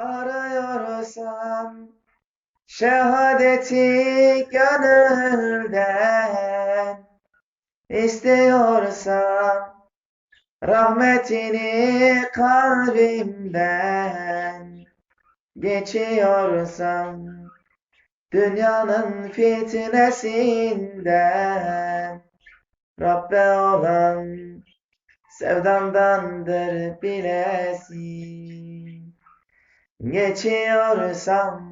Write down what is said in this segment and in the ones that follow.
Arıyorsam şehadeti gönülden istiyorsam rahmetini kalbimden geçiyorsam dünyanın fitnesinden Rabbe olan sevdamdandır bilesin Geçiyorsam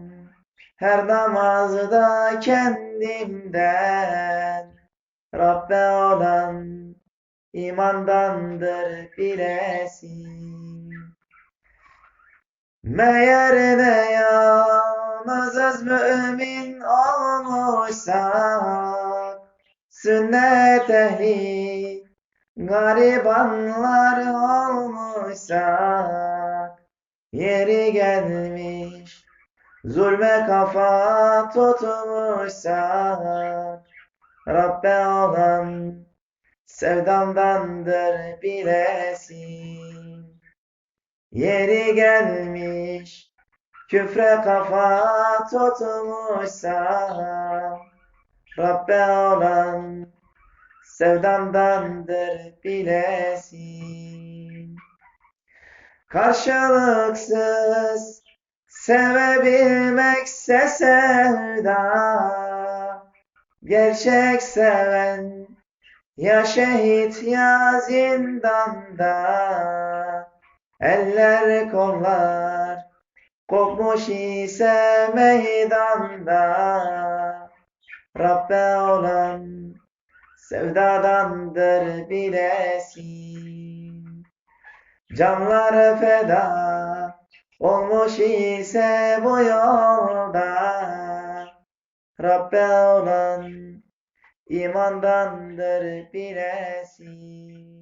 her namazda kendimden. Rabbe olan imandandır bilesin. Meğer ne yalnızız mümin olmuşsak Sünnet ehli garibanlar olmuşsak Yeri gelmiş zulme kafa tutmuşsak Rabbe olan sevdamdandır bilesin. Yeri gelmiş küfre kafa tutmuşsak Rabbe olan sevdamdandır bilesin Karşılıksız sevebilmekse sevda. Gerçek seven ya şehit ya zindanda. Eller kollar kopmuş ise meydanda. Rabbe olan sevdadandır bilesin Canlar feda olmuş ise bu yolda. Rabbe olan imandandır bilesin